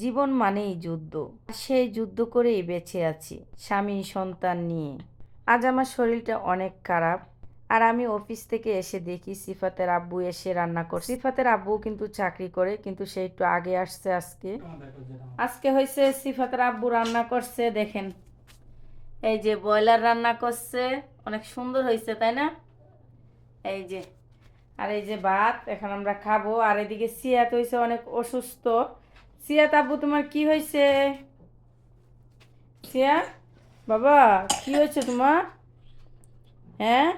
জীবন মানেই যুদ্ধ। সেই যুদ্ধ করেই বেঁচে আছি, স্বামী, সন্তান নিয়ে। আজ আমার শরীরটা অনেক খারাপ, আর আমি অফিস থেকে এসে দেখি সিফাতের আব্বু এসে রান্না করছে। সিফাতের আব্বু কিন্তু চাকরি করে, কিন্তু সে একটু আগে আসছে আজকে। আজকে হয়েছে সিফাতের আব্বু রান্না করছে, দেখেন। এই যে ব্রয়লার রান্না করছে, অনেক সুন্দর হয়েছে তাই না? এই যে, আর এই যে ভাত, এখন আমরা খাব। আর এদিকে সিয়াত হয়েছে অনেক অসুস্থ। সিয়াত আব্বু তোমার কি হয়েছে? সিয়া? বাবা কি হয়েছে তোমার? হ্যাঁ?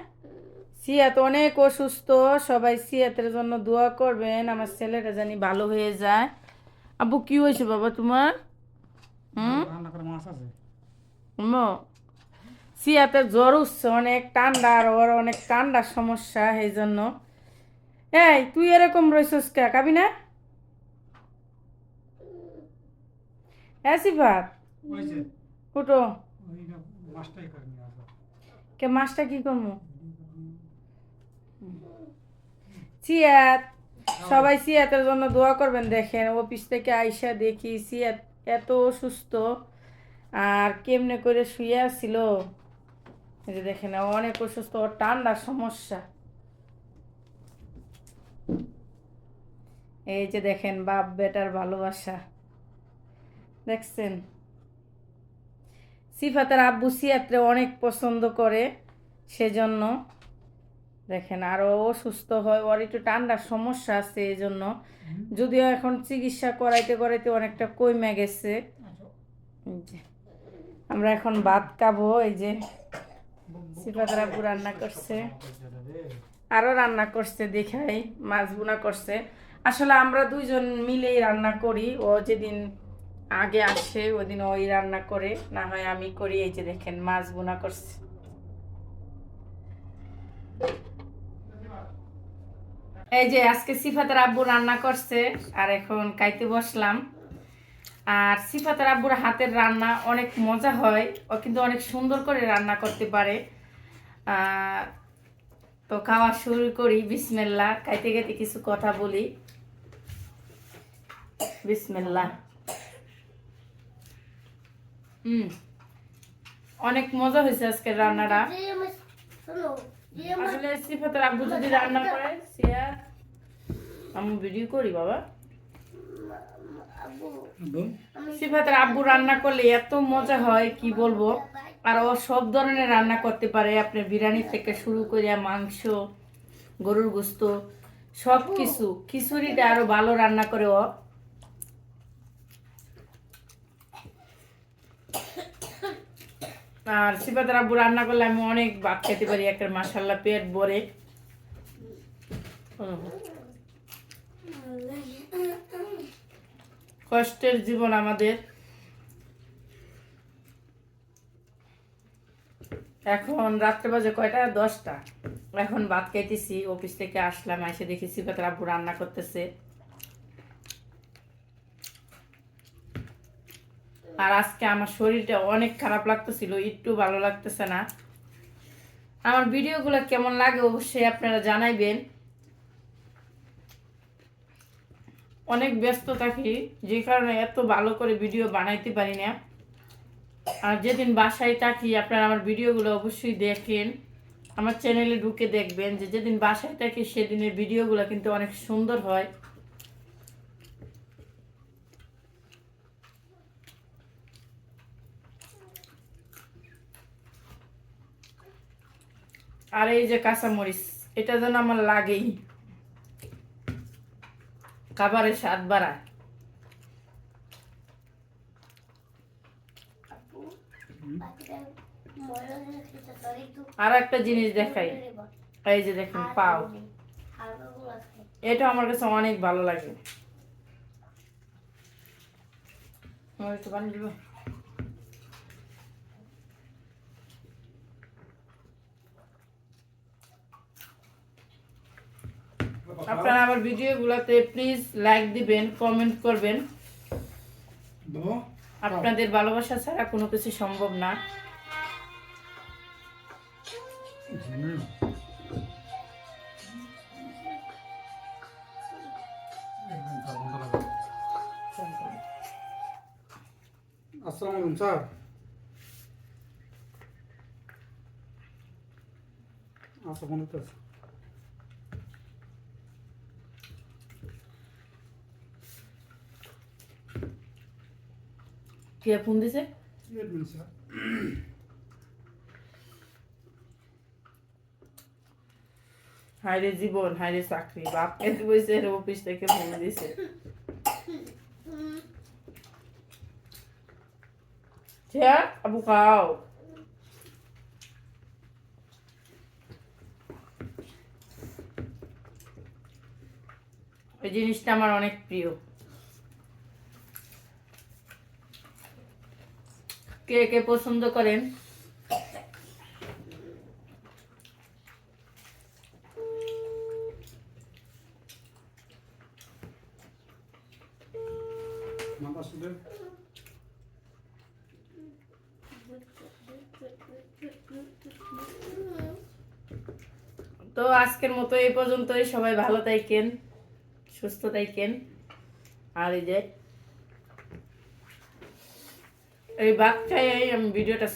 সিয়াত অনেক অসুস্থ সবাই সিয়াতের জন্য দোয়া করবেন আমার ছেলেটা জানি ভালো হয়ে যায়। আব্বু কি হয়েছে বাবা তোমার? হুম? সিয়াতে জ্বর উঠছে অনেক ঠান্ডা আর ওর অনেক ঠান্ডার সমস্যা এই জন্য এই তুই এরকম রয়েছিস কে? খাবি না হ্যাঁ সিফাত আসো কে মাছটা কি করব সিয়াত সবাই সিয়াতের জন্য দোয়া করবেন দেখেন অফিস থেকে আইসা দেখি সিয়াত এত অসুস্থ আর কেমনে করে শুয়ে ছিল এই যে দেখেন অনেক অসুস্থ ওর ঠান্ডার সমস্যা। এই যে দেখেন বাপ বেটার ভালোবাসা। দেখছেন? সিফাতের আব্বু সিয়াত্রে অনেক পছন্দ করে সেজন্য দেখেন আর ও অসুস্থ হয় ওর একটু ঠান্ডার সমস্যা আছে এই জন্য যদিও এখন চিকিৎসা করাইতে করাইতে অনেকটা কমে গেছে। আমরা এখন ভাত খাব এই যে সিফাতের আব্বু রান্না করছে। আরও রান্না করছে দেখাই মাছ বোনা করছে। আসলে আমরা দুইজন মিলেই রান্না করি ও যেদিন আগে আসে, ওদিন ওই রান্না করে, না হয় আমি করি, এই যে দেখেন, মাছ বোনা করছে। এই যে আজকে সিফাতের আব্বু রান্না করছে, আর এখন খাইতে বসলাম। আর সিফাতের আব্বুর হাতের রান্না অনেক মজা হয়, ও কিন্তু অনেক সুন্দর করে রান্না করতে পারে। তো খাওয়া শুরু করি বিসমেল্লা খাইতে খাইতে কিছু কথা বলি। বিসমেল্লা হুম। অনেক মজা হয়েছে আজকের রান্নাটা। আসলে সিফাতের আব্বু যদি রান্না করে সিয়া আমি ভিডিও করি বাবা। সিফাতের আব্বু রান্না করলে এত মজা হয় কি বলব? আর ও সব ধরনের রান্না করতে পারে আপনার বিরিয়ানি থেকে শুরু করে মাংস গরুর গোস্ত সব কিছু খিচুড়িটা আরও ভালো রান্না করে ও। আর সিফাতের আব্বু রান্না করলে আমি অনেক ভাত খেতে পারি, একটা মাসাল্লা পেট ভরে। কষ্টের জীবন আমাদের। এখন রাত্রে বাজে কয়টা? দশটা। এখন ভাত খাইতেছি, অফিস থেকে আসলাম, এসে দেখি সিফাতের আব্বু রান্না করতেছে। আর আজকে আমার শরীরটা অনেক খারাপ লাগতেছিল, একটু ভালো লাগতেছে না। আমার ভিডিওগুলো কেমন লাগে অবশ্যই আপনারা জানাইবেন। অনেক ব্যস্ত থাকি, যে কারণে এত ভালো করে ভিডিও বানাইতে পারি না। আর যেদিন বাসায় থাকি, আপনারা আমার ভিডিওগুলো অবশ্যই দেখেন। আমার চ্যানেলে ঢুকে দেখবেন যে যেদিন বাসায় থাকি, সেদিনের ভিডিওগুলো কিন্তু অনেক সুন্দর হয়। আর এই যে কাঁচামরিচ এটা যেন আমার লাগেই। খাবারের স্বাদ বাড়ায়। আর একটা জিনিস দেখাই। এই যে দেখেন পাও। এটা আমার কাছে অনেক ভালো লাগে। একটু বানিয়ে আপনারা আমার ভিডিওগুলোতে প্লিজ লাইক দিবেন কমেন্ট করবেন। আপনাদের ভালোবাসা ছাড়া কোনো কিছু সম্ভব না। আসসালামু আলাইকুম স্যার। আচ্ছা কে ফোন দিছে? এডমিন জীবন হাইরে চাকরি, বাপ খেতে অফিস থেকে ফোন দিছে। যা আবু খাও। এই জিনিসটা আমার অনেক প্রিয়। কে কে পছন্দ করেন? তো আজকের মতো এই পর্যন্তই। সবাই ভালো থাকেন সুস্থ থাকেন। আর এই যে এই বাচ্চায় আমি ভিডিওটা